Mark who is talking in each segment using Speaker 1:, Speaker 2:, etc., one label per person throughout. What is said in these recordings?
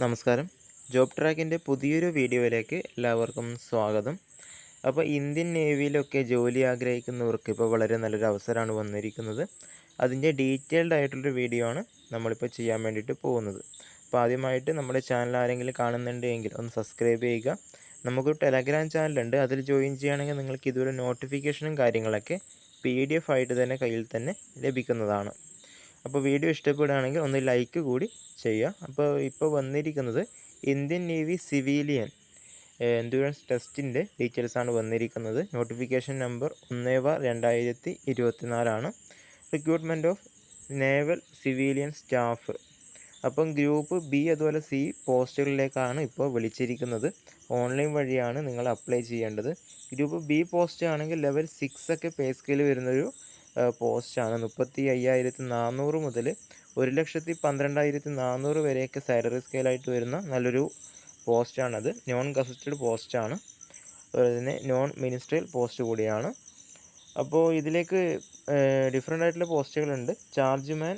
Speaker 1: നമസ്കാരം. ജോബ് ട്രാക്കിന്റെ പുതിയൊരു വീഡിയോയിലേക്ക് എല്ലാവർക്കും സ്വാഗതം. അപ്പോൾ ഇന്ത്യൻ നേവിയിലൊക്കെ ജോലി ആഗ്രഹിക്കുന്നവർക്ക് ഇപ്പോൾ വളരെ നല്ലൊരു അവസരമാണ് വന്നിരിക്കുന്നത്. അതിന്റെ ഡീറ്റെയിൽഡ് ആയിട്ടുള്ളൊരു വീഡിയോ ആണ് നമ്മളിപ്പോൾ ചെയ്യാൻ വേണ്ടിയിട്ട് പോകുന്നത്. അപ്പോൾ ആദ്യമായിട്ട് നമ്മുടെ ചാനൽ ആരെങ്കിലും കാണുന്നുണ്ടെങ്കിൽ ഒന്ന് സബ്സ്ക്രൈബ് ചെയ്യുക. നമുക്ക് ടെലഗ്രാം ചാനലുണ്ട്. അതിൽ ജോയിൻ ചെയ്യുകയാണെങ്കിൽ നിങ്ങൾക്ക് ഇതുവരെ നോട്ടിഫിക്കേഷനും കാര്യങ്ങളൊക്കെ പി ഡി എഫ് ആയിട്ട് തന്നെ കയ്യിൽ തന്നെ ലഭിക്കുന്നതാണ്. അപ്പോൾ വീഡിയോ ഇഷ്ടപ്പെടുകയാണെങ്കിൽ ഒന്ന് ലൈക്ക് കൂടി ചെയ്യുക. അപ്പോൾ ഇപ്പോൾ വന്നിരിക്കുന്നത് ഇന്ത്യൻ നേവി സിവിലിയൻ എൻഡുറൻസ് ടെസ്റ്റിന്റെ ഡീറ്റെയിൽസാണ് വന്നിരിക്കുന്നത് നോട്ടിഫിക്കേഷൻ നമ്പർ ഒന്ന് വ രണ്ടായിരത്തി ഇരുപത്തിനാലാണ് recruitment of naval civilian staff അപ്പം ഗ്രൂപ്പ് ബി അതുപോലെ സി പോസ്റ്റുകളിലേക്കാണ് ഇപ്പോൾ വിളിച്ചിരിക്കുന്നത്. ഓൺലൈൻ വഴിയാണ് നിങ്ങൾ അപ്ലൈ ചെയ്യേണ്ടത്. ഗ്രൂപ്പ് ബി പോസ്റ്റ് ആണെങ്കിൽ ലെവൽ സിക്സ് ഒക്കെ പേ സ്കെയിൽ വരുന്നൊരു പോസ്റ്റാണ്. മുപ്പത്തി അയ്യായിരത്തി നാനൂറ് മുതൽ ഒരു ലക്ഷത്തി പന്ത്രണ്ടായിരത്തി നാനൂറ് വരെയൊക്കെ സാലറി സ്കെയിലായിട്ട് വരുന്ന നല്ലൊരു പോസ്റ്റാണത്. നോൺ ഗസറ്റഡ് പോസ്റ്റാണ്. അതുപോലെ തന്നെ നോൺ മിനിസ്ട്രിയൽ പോസ്റ്റ് കൂടിയാണ്. അപ്പോൾ ഇതിലേക്ക് ഡിഫറെന്റ് ആയിട്ടുള്ള പോസ്റ്റുകളുണ്ട്. ചാർജ് മാൻ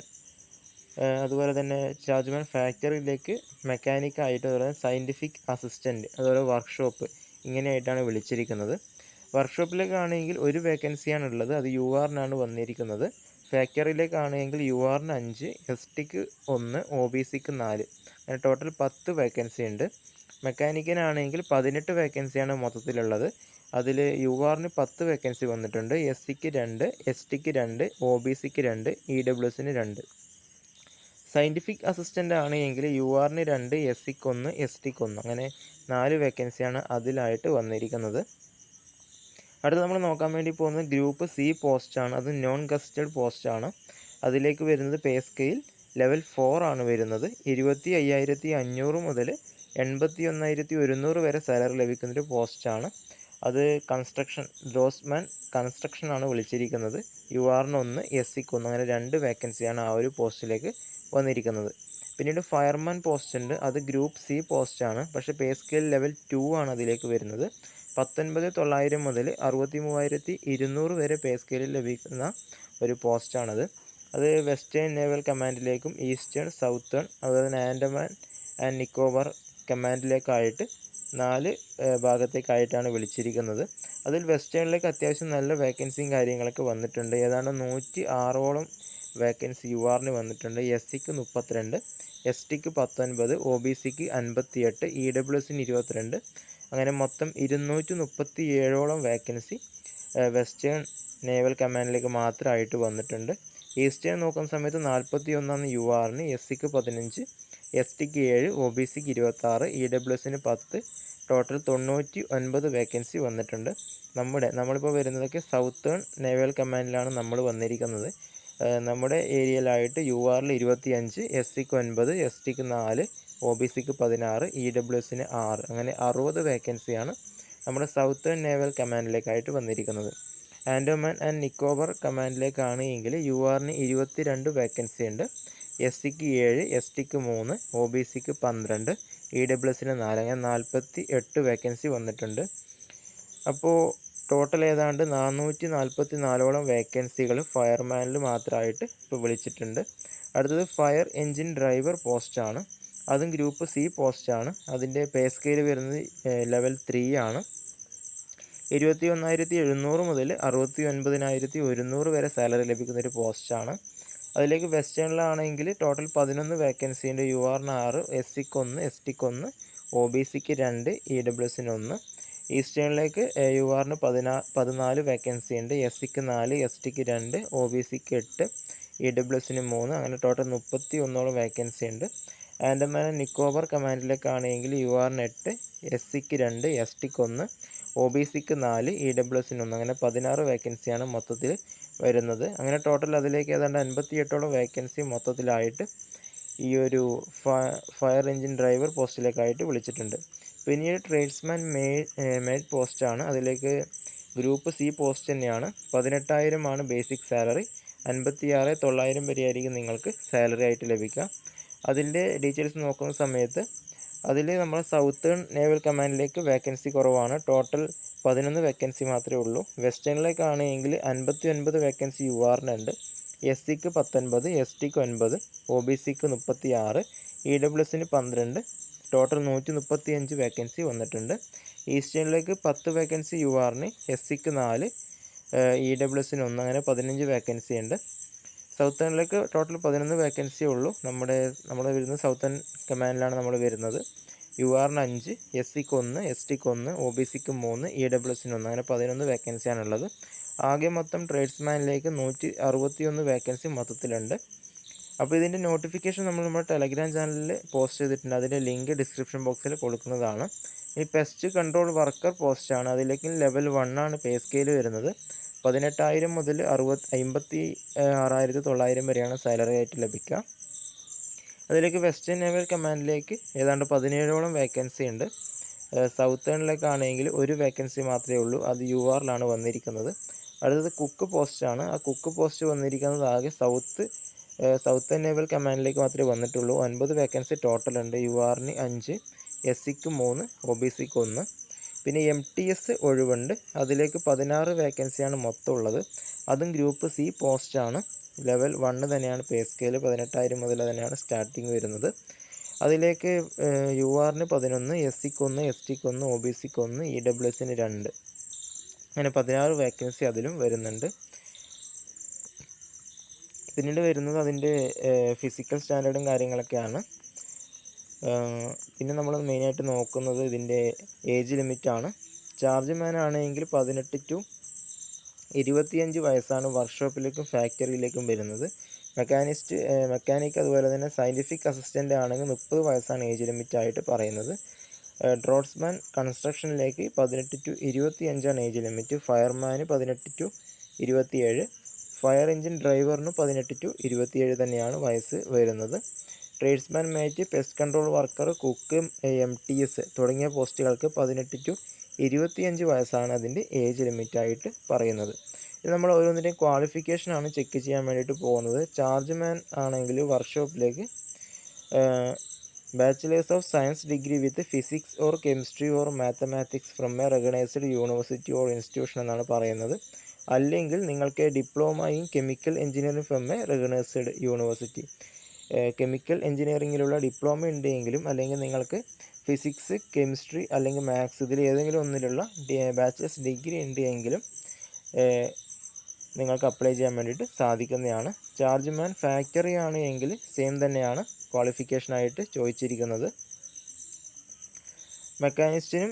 Speaker 1: അതുപോലെ തന്നെ ചാർജ് മാൻ ഫാക്ടറിയിലേക്ക് മെക്കാനിക്കായിട്ട് അതുപോലെ സയന്റിഫിക് അസിസ്റ്റന്റ് അതുപോലെ വർക്ക്ഷോപ്പ് ഇങ്ങനെയായിട്ടാണ് വിളിച്ചിരിക്കുന്നത്. വർക്ക്ഷോപ്പിലേക്കാണെങ്കിൽ ഒരു വേക്കൻസിയാണ് ഉള്ളത് അത് യു ആറിനാണ് വന്നിരിക്കുന്നത്. ഫാക്ടറിയിലേക്കാണെങ്കിൽ യു ആറിന് അഞ്ച് എസ് ടിക്ക് ഒന്ന് ഒ ബി സിക്ക് നാല്. അങ്ങനെ ടോട്ടൽ പത്ത് വേക്കൻസി ഉണ്ട് മെക്കാനിക്കിനാണെങ്കിൽ പതിനെട്ട് വേക്കൻസിയാണ് മൊത്തത്തിലുള്ളത്. അതിൽ യു ആറിന് പത്ത് വേക്കൻസി വന്നിട്ടുണ്ട്. എസ് സിക്ക് രണ്ട് എസ് ടിക്ക് രണ്ട് ഒ ബി സിക്ക് രണ്ട് ഇ ഡബ്ല്യു എസിന് രണ്ട്. സയന്റിഫിക് അസിസ്റ്റന്റ് ആണെങ്കിൽ യു ആറിന് രണ്ട് എസ് സിക്ക് ഒന്ന് എസ് ടിക്ക് ഒന്ന്. അങ്ങനെ നാല് വേക്കൻസിയാണ് അതിലായിട്ട് വന്നിരിക്കുന്നത്. അടുത്ത് നമ്മൾ നോക്കാൻ വേണ്ടി പോകുന്നത് ഗ്രൂപ്പ് സി പോസ്റ്റാണ് അത് നോൺ ഗസ്റ്റഡ് പോസ്റ്റാണ് അതിലേക്ക് വരുന്നത് പേ സ്കെയിൽ ലെവൽ ഫോർ ആണ് വരുന്നത്. ഇരുപത്തി അയ്യായിരത്തി അഞ്ഞൂറ് മുതൽ എൺപത്തി ഒന്നായിരത്തി ഒരുന്നൂറ് വരെ സാലറി ലഭിക്കുന്നൊരു പോസ്റ്റാണ് അത് കൺസ്ട്രക്ഷൻ ഡ്രോസ്മാൻ കൺസ്ട്രക്ഷൻ ആണ് വിളിച്ചിരിക്കുന്നത്. യു ആറിന് ഒന്ന് എസ് സിക്ക് ഒന്ന് അങ്ങനെ രണ്ട് വേക്കൻസിയാണ് ആ ഒരു പോസ്റ്റിലേക്ക് വന്നിരിക്കുന്നത്. പിന്നീട് ഫയർമാൻ പോസ്റ്റ് ഉണ്ട്. അത് ഗ്രൂപ്പ് സി പോസ്റ്റാണ് പക്ഷേ പേ സ്കെയിൽ ലെവൽ ടു ആണ് അതിലേക്ക് വരുന്നത്. പത്തൊൻപത് തൊള്ളായിരം മുതൽ അറുപത്തി മൂവായിരത്തി ഇരുന്നൂറ് വരെ പേ സ്കെയിലിൽ ലഭിക്കുന്ന ഒരു പോസ്റ്റാണത് അത് വെസ്റ്റേൺ നേവൽ കമാൻഡിലേക്കും ഈസ്റ്റേൺ സൗത്തേൺ അതുപോലെ തന്നെ ആൻഡമാൻ ആൻഡ് നിക്കോബാർ കമാൻഡിലേക്കായിട്ട് നാല് ഭാഗത്തേക്കായിട്ടാണ് വിളിച്ചിരിക്കുന്നത്. അതിൽ വെസ്റ്റേണിലേക്ക് അത്യാവശ്യം നല്ല വേക്കൻസിയും കാര്യങ്ങളൊക്കെ വന്നിട്ടുണ്ട്. ഏതാണ്ട് നൂറ്റി ആറോളം വേക്കൻസി യു ആറിന് വന്നിട്ടുണ്ട്. എസ് സിക്ക് മുപ്പത്തിരണ്ട് എസ് ടിക്ക് പത്തൊൻപത് ഒ ബി സിക്ക് അൻപത്തിയെട്ട് ഇ ഡബ്ല്യു എസിന് ഇരുപത്തിരണ്ട് അങ്ങനെ മൊത്തം ഇരുന്നൂറ്റി മുപ്പത്തി ഏഴോളം വേക്കൻസി വെസ്റ്റേൺ നേവൽ കമാൻഡിലേക്ക് മാത്രമായിട്ട് വന്നിട്ടുണ്ട്. ഈസ്റ്റേൺ നോക്കുന്ന സമയത്ത് നാൽപ്പത്തി ഒന്നാണ് യു ആറിന് എസ് സിക്ക് പതിനഞ്ച് എസ് ടിക്ക് ഏഴ് ഒ ബി സിക്ക് ഇരുപത്താറ് ഇ ഡബ്ല്യു എസിന് പത്ത് ടോട്ടൽ തൊണ്ണൂറ്റി ഒൻപത് വേക്കൻസി വന്നിട്ടുണ്ട്. നമ്മുടെ നമ്മളിപ്പോൾ വരുന്നതൊക്കെ സൗത്തേൺ നേവൽ കമാൻഡിലാണ് നമ്മൾ വന്നിരിക്കുന്നത്. നമ്മുടെ ഏരിയയിലായിട്ട് യു ആറിൽ ഇരുപത്തി അഞ്ച് എസ് സിക്ക് ഒൻപത് എസ് ടിക്ക് നാല് ഒ ബി സിക്ക് പതിനാറ് ഇ ഡബ്ല്യു എസിന് ആറ്. അങ്ങനെ അറുപത് വേക്കൻസിയാണ് നമ്മുടെ സൗത്തേൺ നേവൽ കമാൻഡിലേക്കായിട്ട് വന്നിരിക്കുന്നത്. ആൻഡോമാൻ ആൻഡ് നിക്കോബർ കമാൻഡിലേക്കാണ് എങ്കിൽ യു ആറിന് ഇരുപത്തി രണ്ട് വേക്കൻസി ഉണ്ട് എസ് സിക്ക് ഏഴ് എസ് ടിക്ക് മൂന്ന് ഒ ബി സിക്ക് പന്ത്രണ്ട് ഇ ഡബ്ല്യു എസിന് നാല്. അങ്ങനെ നാൽപ്പത്തി എട്ട് വേക്കൻസി വന്നിട്ടുണ്ട്. അപ്പോൾ ടോട്ടൽ ഏതാണ്ട് നാനൂറ്റി നാൽപ്പത്തി നാലോളം വേക്കൻസികൾ ഫയർമാനിൽ മാത്രമായിട്ട് ഇപ്പോൾ വിളിച്ചിട്ടുണ്ട്. അടുത്തത് ഫയർ എൻജിൻ ഡ്രൈവർ പോസ്റ്റാണ്. അതും ഗ്രൂപ്പ് സി പോസ്റ്റാണ് അതിന്റെ പേ സ്കെയിൽ വരുന്നത് ലെവൽ ത്രീ ആണ്. ഇരുപത്തി ഒന്നായിരത്തി എഴുന്നൂറ് മുതൽ അറുപത്തി ഒൻപതിനായിരത്തി ഒരുന്നൂറ് വരെ സാലറി ലഭിക്കുന്ന ഒരു പോസ്റ്റാണ് അതിലേക്ക് വെസ്റ്റേണിലാണെങ്കിൽ ടോട്ടൽ പതിനൊന്ന് വേക്കൻസി ഉണ്ട് യു ആറിന് ആറ് എസ് സിക്ക് ഒന്ന് എസ് ടിക്ക് ഒന്ന് ഒ ബി സിക്ക് രണ്ട് ഇ ഡബ്ല്യു എസിന് ഒന്ന്. ഈസ്റ്റേണിലേക്ക് യു ആറിന് പതിനാ പതിനാല് വേക്കൻസി ഉണ്ട് എസ് സിക്ക് നാല് എസ് ടിക്ക് രണ്ട് ഒ ബി സിക്ക് എട്ട് ഇ ഡബ്ല്യു എസിന് മൂന്ന് അങ്ങനെ ടോട്ടൽ മുപ്പത്തി ഒന്നോളം വേക്കൻസി ഉണ്ട്. ആൻഡമാൻ നിക്കോബർ കമാൻഡിലേക്കാണെങ്കിൽ യു ആറിന് എട്ട് എസ് സിക്ക് രണ്ട് എസ് ടിക്ക് ഒന്ന് ഒ ബി സിക്ക് നാല് ഇ ഡബ്ല്യു എസിന് ഒന്ന്. അങ്ങനെ പതിനാറ് വേക്കൻസിയാണ് മൊത്തത്തിൽ വരുന്നത്. അങ്ങനെ ടോട്ടൽ അതിലേക്ക് ഏതാണ്ട് അൻപത്തി എട്ടോളം വേക്കൻസി മൊത്തത്തിലായിട്ട് ഈ ഒരു ഫയർ എഞ്ചിൻ ഡ്രൈവർ പോസ്റ്റിലേക്കായിട്ട് വിളിച്ചിട്ടുണ്ട്. പിന്നീട് ട്രേഡ്സ്മാൻ മേ മേഡ് പോസ്റ്റാണ് അതിലേക്ക് ഗ്രൂപ്പ് സി പോസ്റ്റ് തന്നെയാണ്. പതിനെട്ടായിരമാണ് ബേസിക് സാലറി അൻപത്തിയാറ് തൊള്ളായിരം വരെയായിരിക്കും നിങ്ങൾക്ക് സാലറി ആയിട്ട് ലഭിക്കുക. അതിന്റെ ഡീറ്റെയിൽസ് നോക്കുന്ന സമയത്ത് അതിൽ നമ്മൾ സൗത്തേൺ നേവൽ കമാൻഡിലേക്ക് വേക്കൻസി കുറവാണ്. ടോട്ടൽ പതിനൊന്ന് വേക്കൻസി മാത്രമേ ഉള്ളൂ. വെസ്റ്റേണിലേക്കാണെങ്കിൽ അൻപത്തി ഒൻപത് വേക്കൻസി യു ആറിനുണ്ട് എസ് സിക്ക് പത്തൊൻപത് എസ് ടിക്ക് ഒൻപത് ഒ ബി സിക്ക് മുപ്പത്തി ആറ് ഇ ഡബ്ല്യു എസിന് പന്ത്രണ്ട് ടോട്ടൽ നൂറ്റി മുപ്പത്തി അഞ്ച് വേക്കൻസി വന്നിട്ടുണ്ട് ഈസ്റ്റേണിലേക്ക് പത്ത് വേക്കൻസി യു ആറിന് എസ് സിക്ക് നാല് ഇ ഡബ്ല്യു എസിന് ഒന്ന് അങ്ങനെ പതിനഞ്ച് വേക്കൻസി ഉണ്ട്. സൗത്തേണിലേക്ക് ടോട്ടൽ പതിനൊന്ന് വേക്കൻസി ഉള്ളൂ. നമ്മുടെ നമ്മൾ വരുന്നത് സൗത്തേൺ കമാൻഡിലാണ് നമ്മൾ വരുന്നത്. യു ആറിന് അഞ്ച് എസ് സിക്ക് ഒന്ന് എസ് ടിക്ക് ഒന്ന് ഒ ബി സിക്ക് മൂന്ന് ഇ ഡബ്ല്യു എസിന് ഒന്ന്. അങ്ങനെ പതിനൊന്ന് വേക്കൻസിയാണുള്ളത് ആകെ മൊത്തം ട്രേഡ്സ്മാനിലേക്ക് നൂറ്റി അറുപത്തിയൊന്ന് വേക്കൻസി മൊത്തത്തിലുണ്ട്. അപ്പോൾ ഇതിന്റെ നോട്ടിഫിക്കേഷൻ നമ്മൾ നമ്മുടെ ടെലഗ്രാം ചാനലിൽ പോസ്റ്റ് ചെയ്തിട്ടുണ്ട്. അതിന്റെ ലിങ്ക് ഡിസ്ക്രിപ്ഷൻ ബോക്സിൽ കൊടുക്കുന്നതാണ്. ഈ പെസ്റ്റ് കൺട്രോൾ വർക്കർ പോസ്റ്റാണ് അതിലേക്ക് ലെവൽ വൺ ആണ് പേ സ്കെയിൽ വരുന്നത്. പതിനെട്ടായിരം മുതൽ അറുപത് അമ്പത്തി ആറായിരത്തി തൊള്ളായിരം വരെയാണ് സാലറി ആയിട്ട് ലഭിക്കുക. അതിലേക്ക് വെസ്റ്റേൺ നേവൽ കമാൻഡിലേക്ക് ഏതാണ്ട് പതിനേഴോളം വേക്കൻസി ഉണ്ട്. സൗത്തേണിലേക്കാണെങ്കിൽ ഒരു വേക്കൻസി മാത്രമേ ഉള്ളൂ. അത് യു ആറിലാണ് വന്നിരിക്കുന്നത്. അടുത്തത് കുക്ക് പോസ്റ്റാണ് ആ കുക്ക് പോസ്റ്റ് വന്നിരിക്കുന്നത് ആകെ സൗത്ത് സൗത്ത് നേവൽ കമാൻഡിലേക്ക് മാത്രമേ വന്നിട്ടുള്ളൂ. ഒൻപത് വേക്കൻസി ടോട്ടൽ ഉണ്ട്. യു ആറിന് അഞ്ച് എസ് സിക്ക് മൂന്ന് ഒ ബി സിക്ക് ഒന്ന്. പിന്നെ എം ടി എസ് ഒഴിവുണ്ട്. അതിലേക്ക് പതിനാറ് വേക്കൻസിയാണ് മൊത്തം ഉള്ളത് അതും ഗ്രൂപ്പ് സി പോസ്റ്റാണ് ലെവൽ വണ്ണ് തന്നെയാണ്. പേ സ്കെയിൽ പതിനെട്ടായിരം മുതൽ തന്നെയാണ് സ്റ്റാർട്ടിങ് വരുന്നത്. അതിലേക്ക് യു ആറിന് പതിനൊന്ന് എസ് സിക്ക് ഒന്ന് എസ് ടിക്ക് ഒന്ന് ഒ ബി സിക്ക് ഒന്ന് ഇ ഡബ്ല്യു എസിന് രണ്ട്. അങ്ങനെ പതിനാറ് വേക്കൻസി അതിലും വരുന്നുണ്ട്. പിന്നീട് വരുന്നത് അതിന്റെ ഫിസിക്കൽ സ്റ്റാൻഡേർഡും കാര്യങ്ങളൊക്കെയാണ്. പിന്നെ നമ്മൾ മെയിനായിട്ട് നോക്കുന്നത് ഇതിന്റെ ഏജ് ലിമിറ്റാണ്. ചാർജ് മാൻ ആണെങ്കിൽ പതിനെട്ട് ടു ഇരുപത്തിയഞ്ച് വയസ്സാണ് വർക്ക്ഷോപ്പിലേക്കും ഫാക്ടറിയിലേക്കും വരുന്നത്. മെക്കാനിസ്റ്റ് മെക്കാനിക് അതുപോലെ തന്നെ സയന്റിഫിക് അസിസ്റ്റന്റ് ആണെങ്കിൽ മുപ്പത് വയസ്സാണ് ഏജ് ലിമിറ്റ് ആയിട്ട് പറയുന്നത് ഡ്രോട്ട്സ്മാൻ കൺസ്ട്രക്ഷനിലേക്ക് പതിനെട്ട് ടു ഇരുപത്തിയഞ്ചാണ് ഏജ് ലിമിറ്റ്. ഫയർമാന് പതിനെട്ട് ടു ഇരുപത്തിയേഴ്. ഫയർ എഞ്ചിൻ ഡ്രൈവറിന് പതിനെട്ട് ടു ഇരുപത്തിയേഴ് തന്നെയാണ് വയസ്സ് വരുന്നത്. Tradesman mate pest control worker cook M T S തുടങ്ങിയ പോസ്റ്റുകൾക്ക് പതിനെട്ട് ടു ഇരുപത്തിയഞ്ച് വയസ്സാണ് അതിന്റെ ഏജ് ലിമിറ്റായിട്ട് പറയുന്നത്. ഇത് നമ്മൾ ഓരോന്നിന്റെയും ക്വാളിഫിക്കേഷനാണ് ചെക്ക് ചെയ്യാൻ വേണ്ടിയിട്ട് പോകുന്നത്. ചാർജ് മാൻ ആണെങ്കിൽ വർക്ക്ഷോപ്പിലേക്ക് bachelors of science degree with physics or chemistry or mathematics from a recognised university or institution എന്നാണ് പറയുന്നത്. അല്ലെങ്കിൽ നിങ്ങൾക്ക് diploma in chemical engineering from a recognised university chemical എഞ്ചിനീയറിങ്ങിലുള്ള diploma ഉണ്ടെങ്കിലും അല്ലെങ്കിൽ നിങ്ങൾക്ക് ഫിസിക്സ് കെമിസ്ട്രി അല്ലെങ്കിൽ മാത്സ് ഇതിൽ ഏതെങ്കിലും ഒന്നിലുള്ള ബാച്ചിലേഴ്സ് ഡിഗ്രി ഉണ്ട് എങ്കിലും നിങ്ങൾക്ക് അപ്ലൈ ചെയ്യാൻ വേണ്ടിയിട്ട് സാധിക്കുന്നതാണ്. ചാർജ് മാൻ ഫാക്ടറി ആണ് എങ്കിൽ സെയിം തന്നെയാണ് ക്വാളിഫിക്കേഷനായിട്ട് ചോദിച്ചിരിക്കുന്നത്. മെക്കാനിസ്റ്റിനും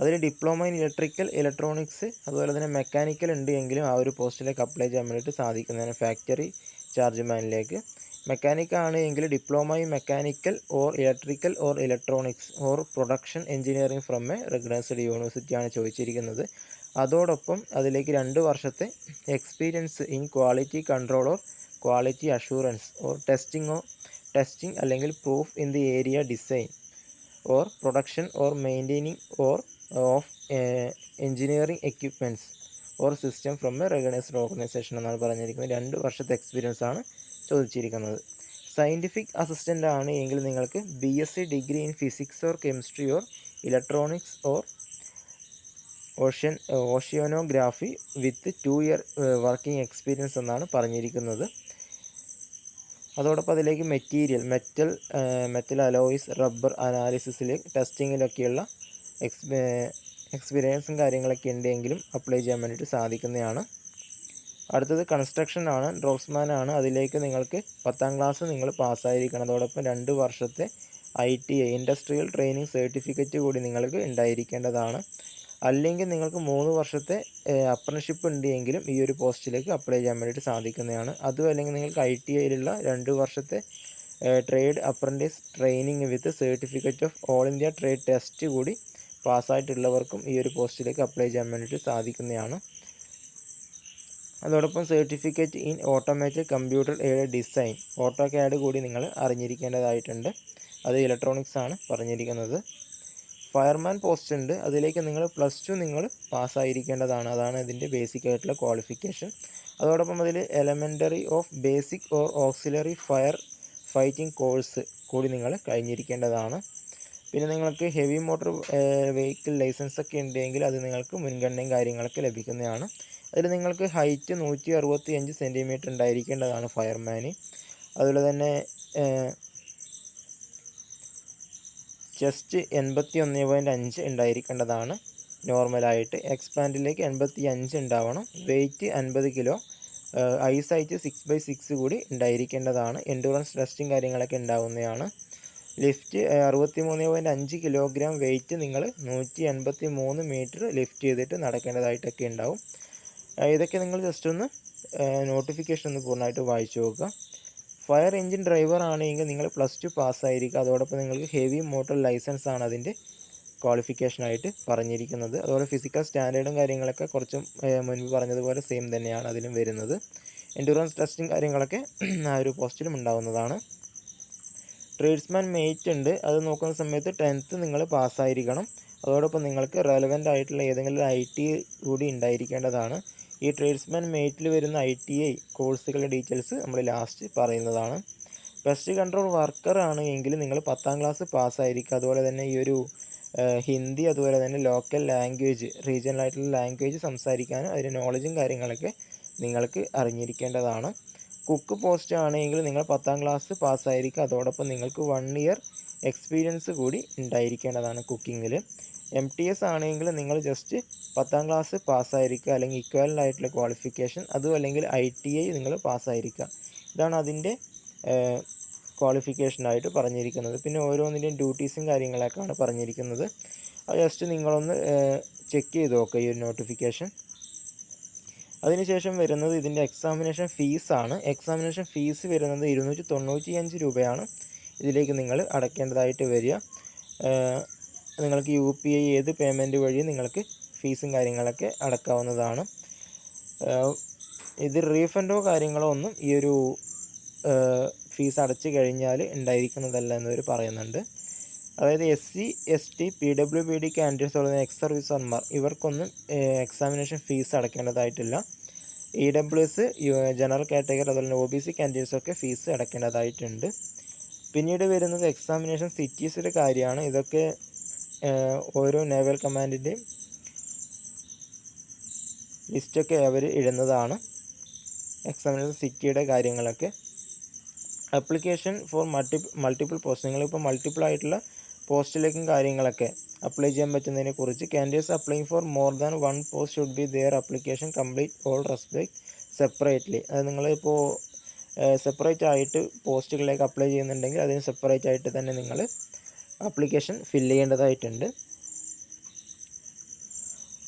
Speaker 1: അതിൽ ഡിപ്ലോമ ഇൻ ഇലക്ട്രിക്കൽ ഇലക്ട്രോണിക്സ് അതുപോലെ തന്നെ മെക്കാനിക്കൽ ഉണ്ട് എങ്കിലും ആ ഒരു പോസ്റ്റിലേക്ക് അപ്ലൈ ചെയ്യാൻ വേണ്ടിയിട്ട് സാധിക്കുന്നതാണ് ഫാക്ടറി ചാർജ് മാനിലേക്ക്. മെക്കാനിക് ആണ് എങ്കിൽ diploma in mechanical or electrical or electronics or production engineering from a recognised യൂണിവേഴ്സിറ്റിയാണ് ചോദിച്ചിരിക്കുന്നത്. അതോടൊപ്പം അതിലേക്ക് രണ്ട് വർഷത്തെ experience in quality control or quality assurance or testing testing അല്ലെങ്കിൽ proof in the area design or production or maintaining or of engineering equipments or system from a recognised organisation എന്നാണ് പറഞ്ഞിരിക്കുന്നത്. രണ്ട് വർഷത്തെ എക്സ്പീരിയൻസ് ആണ് ചോദിച്ചിരിക്കുന്നത്. സയന്റിഫിക് അസിസ്റ്റന്റ് ആണ് എങ്കിൽ നിങ്ങൾക്ക് B S C degree in physics or chemistry or electronics or ocean oceanography with two year working experience എന്നാണ് പറഞ്ഞിരിക്കുന്നത്. അതോടൊപ്പം അതിലേക്ക് material metal metal alloys rubber അനാലിസിസിൽ ടെസ്റ്റിങ്ങിലൊക്കെയുള്ള എക്സ് എക്സ്പീരിയൻസും കാര്യങ്ങളൊക്കെ ഉണ്ടെങ്കിലും അപ്ലൈ ചെയ്യാൻ വേണ്ടിയിട്ട് സാധിക്കുന്നതാണ്. അടുത്തത് കൺസ്ട്രക്ഷൻ ആണ് ഡ്രോസ്മാൻ ആണ്. അതിലേക്ക് നിങ്ങൾക്ക് പത്താം ക്ലാസ് നിങ്ങൾ പാസ്സായിരിക്കണം അതോടൊപ്പം രണ്ട് വർഷത്തെ I T I industrial training certificate കൂടി നിങ്ങൾക്ക് ഉണ്ടായിരിക്കേണ്ടതാണ്. അല്ലെങ്കിൽ നിങ്ങൾക്ക് മൂന്ന് വർഷത്തെ അപ്രൻഷിപ്പ് ഉണ്ടെങ്കിലും ഈ ഒരു പോസ്റ്റിലേക്ക് അപ്ലൈ ചെയ്യാൻ വേണ്ടിയിട്ട് സാധിക്കുന്നതാണ്. അതും അല്ലെങ്കിൽ നിങ്ങൾക്ക് ഐ ടി ഐയിലുള്ള രണ്ട് വർഷത്തെ trade apprentice training with certificate of all India trade test കൂടി പാസ്സായിട്ടുള്ളവർക്കും ഈ ഒരു പോസ്റ്റിലേക്ക് അപ്ലൈ ചെയ്യാൻ വേണ്ടിയിട്ട് സാധിക്കുന്നതാണ്. അതോടൊപ്പം certificate in automatic computer aid design auto CAD കൂടി നിങ്ങൾ അറിഞ്ഞിരിക്കേണ്ടതായിട്ടുണ്ട്. അത് ഇലക്ട്രോണിക്സ് ആണ് പറഞ്ഞിരിക്കുന്നത്. ഫയർമാൻ പോസ്റ്റ് ഉണ്ട്. അതിലേക്ക് നിങ്ങൾ പ്ലസ് ടു നിങ്ങൾ പാസ്സായിരിക്കേണ്ടതാണ് അതാണ് ഇതിന്റെ ബേസിക് ആയിട്ടുള്ള ക്വാളിഫിക്കേഷൻ അതോടൊപ്പം അതിൽ elementary of basic or auxiliary fire fighting course കൂടി നിങ്ങൾ കഴിഞ്ഞിരിക്കേണ്ടതാണ്. പിന്നെ നിങ്ങൾക്ക് ഹെവി മോട്ടോർ വെഹിക്കിൾ ലൈസൻസ് ഒക്കെ ഉണ്ടെങ്കിൽ അത് നിങ്ങൾക്ക് മുൻഗണനയും കാര്യങ്ങളൊക്കെ ലഭിക്കുന്നതാണ്. അതിൽ നിങ്ങൾക്ക് ഹൈറ്റ് നൂറ്റി അറുപത്തി അഞ്ച് സെന്റിമീറ്റർ ഉണ്ടായിരിക്കേണ്ടതാണ് ഫയർമാന് അതുപോലെ തന്നെ ചെസ്റ്റ് എൺപത്തി ഒന്ന് പോയിന്റ് അഞ്ച് ഉണ്ടായിരിക്കേണ്ടതാണ്. നോർമലായിട്ട് എക്സ്പാൻഡിലേക്ക് എൺപത്തി അഞ്ച് ഉണ്ടാവണം. വെയിറ്റ് അൻപത് കിലോ. ഐസ് ഹൈറ്റ് സിക്സ് ബൈ സിക്സ് കൂടി ഉണ്ടായിരിക്കേണ്ടതാണ്. എൻഡുറൻസ് ടെസ്റ്റും കാര്യങ്ങളൊക്കെ ഉണ്ടാവുന്നതാണ്. ലിഫ്റ്റ് അറുപത്തി മൂന്ന് പോയിന്റ് അഞ്ച് കിലോഗ്രാം വെയിറ്റ് നിങ്ങൾ നൂറ്റി എൺപത്തി മൂന്ന് മീറ്റർ ലിഫ്റ്റ് ചെയ്തിട്ട് നടക്കേണ്ടതായിട്ടൊക്കെ ഉണ്ടാവും. ഇതൊക്കെ നിങ്ങൾ ജസ്റ്റ് ഒന്ന് നോട്ടിഫിക്കേഷൻ ഒന്ന് പൂർണമായിട്ട് വായിച്ചു നോക്കുക. ഫയർ എഞ്ചിൻ ഡ്രൈവർ ആണെങ്കിൽ നിങ്ങൾ പ്ലസ് ടു പാസ്സായിരിക്കുക അതോടൊപ്പം നിങ്ങൾക്ക് ഹെവി മോട്ടോർ ലൈസൻസ് ആണ് അതിന്റെ ക്വാളിഫിക്കേഷനായിട്ട് പറഞ്ഞിരിക്കുന്നത്. അതുപോലെ ഫിസിക്കൽ സ്റ്റാൻഡേർഡും കാര്യങ്ങളൊക്കെ കുറച്ചും മുൻപ് പറഞ്ഞതുപോലെ സെയിം തന്നെയാണ് അതിലും വരുന്നത്. എൻഡുറൻസ് ടെസ്റ്റും കാര്യങ്ങളൊക്കെ ആ ഒരു പോസ്റ്റിലും ഉണ്ടാകുന്നതാണ് ട്രേഡ്സ്മാൻ മെയ്റ്റ് ഉണ്ട്. അത് നോക്കുന്ന സമയത്ത് ടെൻത്ത് നിങ്ങൾ പാസ്സായിരിക്കണം അതോടൊപ്പം നിങ്ങൾക്ക് റെലവന്റ് ആയിട്ടുള്ള ഏതെങ്കിലും ഐ ടി കൂടി ഉണ്ടായിരിക്കേണ്ടതാണ്. ഈ ട്രേഡ്സ്മാൻ മേറ്റിൽ വരുന്ന ഐ ടി ഐ കോഴ്സുകളുടെ ഡീറ്റെയിൽസ് നമ്മൾ ലാസ്റ്റ് പറയുന്നതാണ്. പെസ്റ്റ് കൺട്രോൾ വർക്കർ ആണ് എങ്കിൽ നിങ്ങൾ പത്താം ക്ലാസ് പാസ്സായിരിക്കും അതുപോലെ തന്നെ ഈ ഒരു ഹിന്ദി അതുപോലെ തന്നെ ലോക്കൽ ലാംഗ്വേജ് റീജിയണൽ ആയിട്ടുള്ള ലാംഗ്വേജ് സംസാരിക്കാനും അതിന്റെ നോളജും കാര്യങ്ങളൊക്കെ നിങ്ങൾക്ക് അറിഞ്ഞിരിക്കേണ്ടതാണ്. കുക്ക് പോസ്റ്റ് ആണെങ്കിൽ നിങ്ങൾ പത്താം ക്ലാസ് പാസ്സായിരിക്കും അതോടൊപ്പം നിങ്ങൾക്ക് വൺ ഇയർ എക്സ്പീരിയൻസ് കൂടി ഉണ്ടായിരിക്കേണ്ടതാണ് കുക്കിങ്ങിൽ എം ടി എസ് ആണെങ്കിൽ നിങ്ങൾ ജസ്റ്റ് പത്താം ക്ലാസ് പാസ്സായിരിക്കുക അല്ലെങ്കിൽ ഇക്വലന്റ് ആയിട്ടുള്ള ക്വാളിഫിക്കേഷൻ അതും അല്ലെങ്കിൽ ഐ ടി ഐ നിങ്ങൾ പാസ്സായിരിക്കുക ഇതാണ് അതിന്റെ ക്വാളിഫിക്കേഷനായിട്ട് പറഞ്ഞിരിക്കുന്നത്. പിന്നെ ഓരോന്നിന്റെയും ഡ്യൂട്ടീസും കാര്യങ്ങളൊക്കെയാണ് പറഞ്ഞിരിക്കുന്നത്. അത് ജസ്റ്റ് നിങ്ങളൊന്ന് ചെക്ക് ചെയ്ത് നോക്കുക ഈ ഒരു നോട്ടിഫിക്കേഷൻ അതിനുശേഷം വരുന്നത് ഇതിന്റെ എക്സാമിനേഷൻ ഫീസാണ് എക്സാമിനേഷൻ ഫീസ് വരുന്നത് ഇരുന്നൂറ്റി തൊണ്ണൂറ്റി അഞ്ച് രൂപയാണ്. ഇതിലേക്ക് നിങ്ങൾ അടയ്ക്കേണ്ടതായിട്ട് വരിക. നിങ്ങൾക്ക് യു പി ഐ ഏത് പേയ്മെന്റ് വഴിയും നിങ്ങൾക്ക് ഫീസും കാര്യങ്ങളൊക്കെ അടക്കാവുന്നതാണ്. ഇത് റീഫണ്ടോ കാര്യങ്ങളോ ഒന്നും ഈ ഒരു ഫീസ് അടച്ചു കഴിഞ്ഞാൽ ഉണ്ടായിരിക്കുന്നതല്ല എന്നിവർ പറയുന്നുണ്ട്. അതായത് S C S T P W B D candidates ഉള്ള എക്സ് സർവീസർമാർ ഇവർക്കൊന്നും examination fee അടക്കേണ്ടതായിട്ടില്ല. E W S general category അതുപോലെ ഒ ബി സി കാൻഡിഡേറ്റ്സൊക്കെ ഫീസ് അടക്കേണ്ടതായിട്ടുണ്ട്. പിന്നീട് വരുന്നത് എക്സാമിനേഷൻ സിറ്റീസിന്റെ കാര്യമാണ്. ഇതൊക്കെ ഓരോ നേവൽ കമാൻഡിന്റെയും ലിസ്റ്റൊക്കെ അവർ ഇടുന്നതാണ്. എക്സാമിനേഷൻ സിറ്റിയുടെ കാര്യങ്ങളൊക്കെ. Application for multi multiple post നിങ്ങളിപ്പോൾ മൾട്ടിപ്പിൾ ആയിട്ടുള്ള പോസ്റ്റിലേക്കും കാര്യങ്ങളൊക്കെ അപ്ലൈ ചെയ്യാൻ പറ്റുന്നതിനെ കുറിച്ച് candidates applying for more than one post should be there application complete all respect separately അത് നിങ്ങളിപ്പോൾ സെപ്പറേറ്റ് ആയിട്ട് പോസ്റ്റുകളിലേക്ക് അപ്ലൈ ചെയ്യുന്നുണ്ടെങ്കിൽ അതിന് സെപ്പറേറ്റ് ആയിട്ട് തന്നെ നിങ്ങൾ അപ്ലിക്കേഷൻ ഫില്ല് ചെയ്യേണ്ടതായിട്ടുണ്ട്.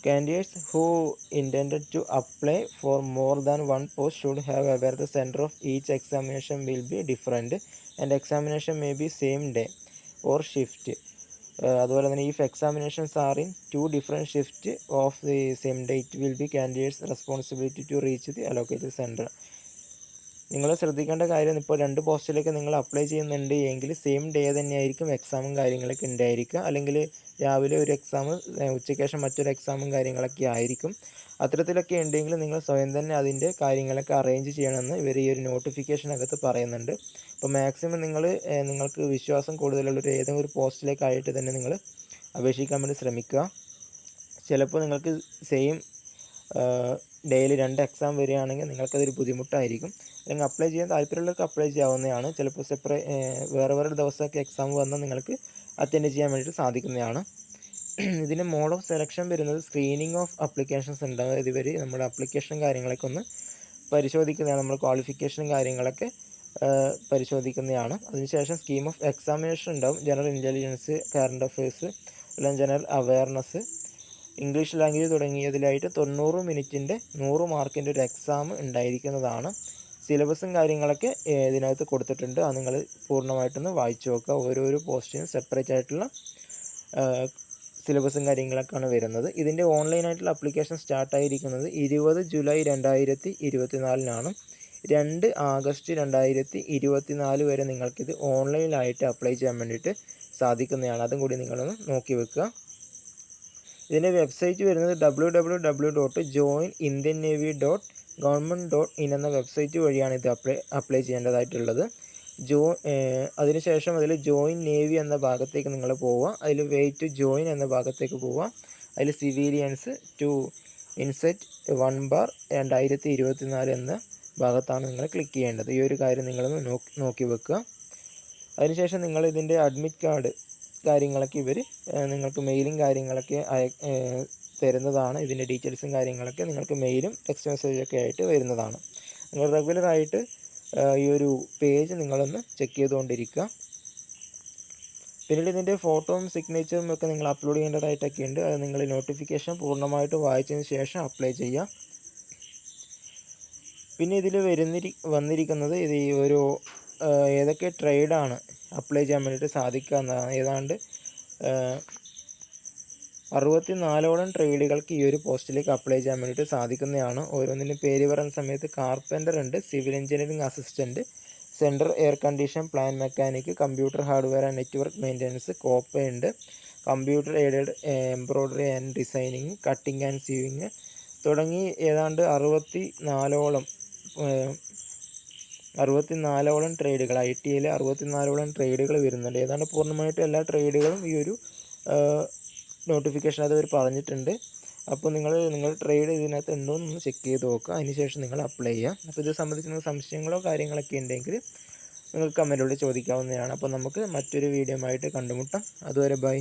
Speaker 1: Candidates who intend to apply for more than one post should have aware the centre of each examination will be different and examination may be same day or shift അതുപോലെ തന്നെ if examinations are in two different shift of the same day it will be candidates responsibility to reach the allocated centre നിങ്ങൾ ശ്രദ്ധിക്കേണ്ട കാര്യം ഇപ്പോൾ രണ്ട് പോസ്റ്റിലേക്ക് നിങ്ങൾ apply ചെയ്യുന്നുണ്ട് എങ്കിൽ സെയിം ഡേ തന്നെയായിരിക്കും എക്സാമും കാര്യങ്ങളൊക്കെ ഉണ്ടായിരിക്കുക. അല്ലെങ്കിൽ രാവിലെ ഒരു എക്സാം ഉച്ചയ്ക്ക് ശേഷം മറ്റൊരു എക്സാമും കാര്യങ്ങളൊക്കെ ആയിരിക്കും. അത്തരത്തിലൊക്കെ ഉണ്ടെങ്കിൽ നിങ്ങൾ സ്വയം തന്നെ അതിന്റെ കാര്യങ്ങളൊക്കെ അറേഞ്ച് ചെയ്യണമെന്ന് ഇവർ ഈ ഒരു നോട്ടിഫിക്കേഷനകത്ത് പറയുന്നുണ്ട്. അപ്പോൾ മാക്സിമം നിങ്ങൾ നിങ്ങൾക്ക് വിശ്വാസം കൂടുതലുള്ള ഒരു ഏതെങ്കിലും ഒരു പോസ്റ്റിലേക്കായിട്ട് തന്നെ നിങ്ങൾ അപേക്ഷിക്കാൻ വേണ്ടി ശ്രമിക്കുക. ചിലപ്പോൾ നിങ്ങൾക്ക് സെയിം ഡെയിലി രണ്ട് എക്സാം വരികയാണെങ്കിൽ നിങ്ങൾക്കതൊരു ബുദ്ധിമുട്ടായിരിക്കും. അല്ലെങ്കിൽ അപ്ലൈ ചെയ്യാൻ താല്പര്യമുള്ളവർക്ക് അപ്ലൈ ചെയ്യാവുന്നതാണ്. ചിലപ്പോൾ സെപ്പറേറ്റ് വേറെ വേറെ ദിവസമൊക്കെ എക്സാം വന്നാൽ നിങ്ങൾക്ക് അറ്റൻഡ് ചെയ്യാൻ വേണ്ടിയിട്ട് സാധിക്കുന്നതാണ്. ഇതിന് മോഡ് ഓഫ് സെലക്ഷൻ വരുന്നത് സ്ക്രീനിങ് ഓഫ് അപ്ലിക്കേഷൻസ് ഉണ്ടാവും ഇതുവർ നമ്മുടെ അപ്ലിക്കേഷൻ കാര്യങ്ങളൊക്കെ ഒന്ന് പരിശോധിക്കുന്നതാണ്. നമ്മൾ ക്വാളിഫിക്കേഷനും കാര്യങ്ങളൊക്കെ പരിശോധിക്കുന്നതാണ്. അതിനുശേഷം സ്കീം ഓഫ് എക്സാമിനേഷൻ ഉണ്ടാവും. ജനറൽ ഇന്റലിജൻസ് കറണ്ട് അഫയേഴ്സ് അല്ലെങ്കിൽ ജനറൽ അവയർനെസ് ഇംഗ്ലീഷ് ലാംഗ്വേജ് തുടങ്ങിയതിലായിട്ട് തൊണ്ണൂറ് മിനിറ്റിന്റെ നൂറ് മാർക്കിന്റെ ഒരു എക്സാം ഉണ്ടായിരിക്കുന്നതാണ്. സിലബസും കാര്യങ്ങളൊക്കെ ഇതിനകത്ത് കൊടുത്തിട്ടുണ്ട്. അത് നിങ്ങൾ പൂർണമായിട്ടൊന്ന് വായിച്ചു നോക്കുക. ഓരോരോ പോസ്റ്റിനും സെപ്പറേറ്റ് ആയിട്ടുള്ള സിലബസും കാര്യങ്ങളൊക്കെയാണ് വരുന്നത്. ഇതിന്റെ ഓൺലൈനായിട്ടുള്ള അപ്ലിക്കേഷൻ സ്റ്റാർട്ടായിരിക്കുന്നത് ഇരുപത് ജൂലൈ രണ്ടായിരത്തി ഇരുപത്തിനാലിനാണ് രണ്ട് ആഗസ്റ്റ് രണ്ടായിരത്തി ഇരുപത്തിനാല് വരെ നിങ്ങൾക്കിത് ഓൺലൈനിലായിട്ട് അപ്ലൈ ചെയ്യാൻ വേണ്ടിയിട്ട് സാധിക്കുന്നതാണ്. അതും കൂടി നിങ്ങളൊന്ന് നോക്കി വെക്കുക. ഇതിന്റെ വെബ്സൈറ്റ് വരുന്നത് W W W dot join Indian navy dot government dot in എന്ന വെബ്സൈറ്റ് വഴിയാണ് ഇത് അപ്ലൈ അപ്ലൈ ചെയ്യേണ്ടതായിട്ടുള്ളത്. ജോ അതിനുശേഷം അതിൽ ജോയിൻ നേവി എന്ന ഭാഗത്തേക്ക് നിങ്ങൾ പോവുക. അതിൽ വെയിറ്റ് ജോയിൻ എന്ന ഭാഗത്തേക്ക് പോവുക. അതിൽ civilians to INCET one bar രണ്ടായിരത്തി ഇരുപത്തി നാല് എന്ന ഭാഗത്താണ് നിങ്ങൾ ക്ലിക്ക് ചെയ്യേണ്ടത്. ഈ ഒരു കാര്യം നിങ്ങളൊന്ന് നോക്കി നോക്കി വെക്കുക. അതിനുശേഷം നിങ്ങൾ ഇതിന്റെ അഡ്മിറ്റ് കാർഡ് കാര്യങ്ങളൊക്കെ ഇവർ നിങ്ങൾക്ക് മെയിലും കാര്യങ്ങളൊക്കെ അയ തരുന്നതാണ്. ഇതിന്റെ ഡീറ്റെയിൽസും കാര്യങ്ങളൊക്കെ നിങ്ങൾക്ക് മെയിലും ടെക്സ്റ്റ് മെസ്സേജൊക്കെ ആയിട്ട് വരുന്നതാണ്. നിങ്ങൾ റെഗുലറായിട്ട് ഈ ഒരു പേജ് നിങ്ങളൊന്ന് ചെക്ക് ചെയ്തുകൊണ്ടിരിക്കുക. പിന്നീട് ഇതിന്റെ ഫോട്ടോയും സിഗ്നേച്ചറും ഒക്കെ നിങ്ങൾ അപ്ലോഡ് ചെയ്യേണ്ടതായിട്ടൊക്കെ ഉണ്ട്. അത് നിങ്ങൾ നോട്ടിഫിക്കേഷൻ പൂർണമായിട്ട് വായിച്ചതിന് ശേഷം അപ്ലൈ ചെയ്യുക. പിന്നെ ഇതിൽ വരുന്നിരി വന്നിരിക്കുന്നത് ഇത് ഈ ഒരു ഏതൊക്കെ ട്രേഡാണ് അപ്ലൈ ചെയ്യാൻ വേണ്ടിയിട്ട് സാധിക്കുക എന്നതാണ്. ഏതാണ്ട് അറുപത്തി നാലോളം ട്രേഡുകൾക്ക് ഈ ഒരു പോസ്റ്റിലേക്ക് അപ്ലൈ ചെയ്യാൻ വേണ്ടിയിട്ട് സാധിക്കുന്നതാണ്. ഓരോന്നിനും പേര് പറയുന്ന സമയത്ത് കാർപ്പന്റർ ഉണ്ട് civil engineering assistant central air condition plan mechanic computer hardware and network maintenance COPA ഉണ്ട്. Computer aided embroidery and designing cutting and sewing തുടങ്ങി ഏതാണ്ട് അറുപത്തി നാലോളം അറുപത്തി നാലോളം ട്രേഡുകൾ ഐ ടി ഐയിൽ അറുപത്തി നാലോളം ട്രേഡുകൾ വരുന്നുണ്ട്. ഏതാണ്ട് പൂർണമായിട്ടും എല്ലാ ട്രേഡുകളും ഈ ഒരു നോട്ടിഫിക്കേഷൻ അത് അവർ പറഞ്ഞിട്ടുണ്ട്. അപ്പോൾ നിങ്ങൾ നിങ്ങൾ ട്രേഡ് ഇതിനകത്ത് ഉണ്ടോ എന്ന് ചെക്ക് ചെയ്ത് നോക്കുക. അതിനുശേഷം നിങ്ങൾ അപ്ലൈ ചെയ്യുക. അപ്പോൾ ഇത് സംബന്ധിക്കുന്ന സംശയങ്ങളോ കാര്യങ്ങളൊക്കെ ഉണ്ടെങ്കിൽ നിങ്ങൾക്ക് കമന്റിലൂടെ ചോദിക്കാവുന്നതാണ്. അപ്പോൾ നമുക്ക് മറ്റൊരു വീഡിയോ ആയിട്ട് കണ്ടുമുട്ടാം. അതുവരെ ബൈ